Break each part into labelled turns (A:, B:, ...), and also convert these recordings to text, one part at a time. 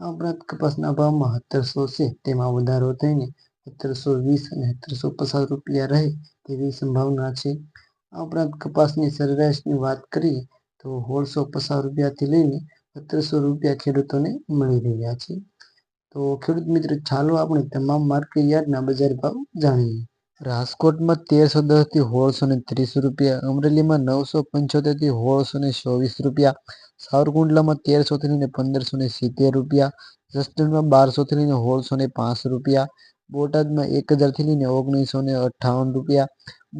A: આ ઉપરાંત કપાસના ભાવમાં સત્તરસો છે. તેમાં વધારો થઈને સત્તરસો વીસ અને સત્તરસો પચાસ રૂપિયા રહે તેવી સંભાવના છે. આ ઉપરાંત કપાસની સરેરાશની વાત કરીએ તો સોળસો પચાસ રૂપિયાથી લઈને સત્તરસો રૂપિયા ખેડૂતોને મળી રહ્યા છે. તો ખેડૂત મિત્ર, ચાલો આપણે તમામ માર્કેટ યાર્ડના બજાર ભાવ જાણીએ. રાજકોટમાં તેરસો દસથી સોળસો ને ત્રીસ રૂપિયા, અમરેલીમાં નવસો પંચોતેરથી સોળસો ને ચોવીસ રૂપિયા સાવરકુંડલામાં તેરસોથી લઈને પંદરસો ને સિત્તેર રૂપિયા, જસદણમાં બારસોથી લઈને સોળસો ને પાંચ રૂપિયા, બોટાદમાં એક હજારથી લઈને ઓગણીસો ને અઠ્ઠાવન રૂપિયા,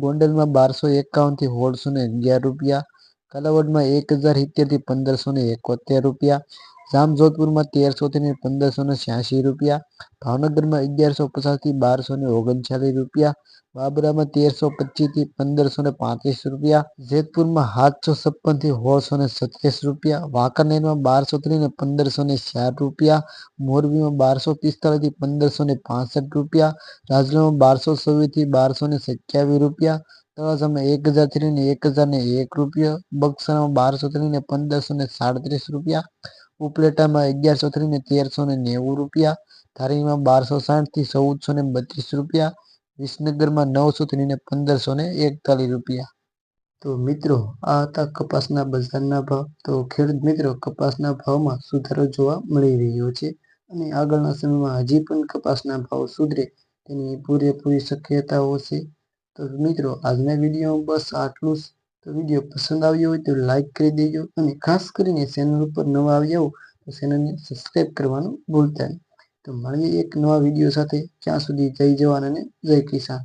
A: ગોંડલમાં બારસો એકાવનથી સોળસો ને અગિયાર રૂપિયા, કાલાવડમાં એક હજાર સિત્તેરથી પંદરસો ને એકોતેર રૂપિયા જામજોધપુરમાં તેરસોથી લઈને પંદરસો ને છ્યાસી રૂપિયા, ભાવનગરમાં અગિયારસો પચાસથી બારસો ને ઓગણચાલીસ રૂપિયા, બાબરામાં તેરસો પચીસથી પંદરસો ને પાંત્રીસ રૂપિયા, જેતપુરમાં સાતસો છપ્પનથી સોળસો ને સત્રીસ રૂપિયા, વાંકાનેરમાં બારસો ત્રીસ ને પંદરસો ને ચાર રૂપિયા, મોરબીમાં બારસો પિસ્તાળીસથી પંદરસો ને પાસઠ રૂપિયા રાજનામાં બારસો છવ્વીસથી બારસો ને સત્યાવીસ રૂપિયા તળાજામાં એક હજાર લઈને એક હજાર ને એક રૂપિયા બક્સામાં બારસોથી લઈને પંદરસો ને સાડત્રીસ રૂપિયા, ઉપલેટામાં અગિયારસોથી લઈને તેરસો ને નેવું રૂપિયા ધારીમાં બારસો સાઠથી ચૌદસો ને બત્રીસ રૂપિયા, વિસનગરમાં નવસોથી લઈને પંદરસો ને એકતાલીસ રૂપિયા. તો મિત્રો, આ હતા કપાસના બજારના ભાવ. તો ખેડૂત મિત્રો, કપાસના ભાવમાં સુધારો જોવા મળી રહ્યો છે અને આગળના સમયમાં હજી પણ કપાસના ભાવ સુધરે તેની પૂરેપૂરી શક્યતાઓ છે. તો મિત્રો, આજના વિડીયોમાં બસ આટલું જ. તો વીડિયો પસંદ આવ્યો હોય તો લાઇક કરી દેજો અને ખાસ કરીને ચેનલ ઉપર નવા આવ્યા હો તો ચેનલને સબસ્ક્રાઈબ કરવાનું ભૂલતા નહીં. તો મળીએ એક નવા વીડિયો સાથે. ત્યાં સુધી જય જવાન અને જય કિસાન.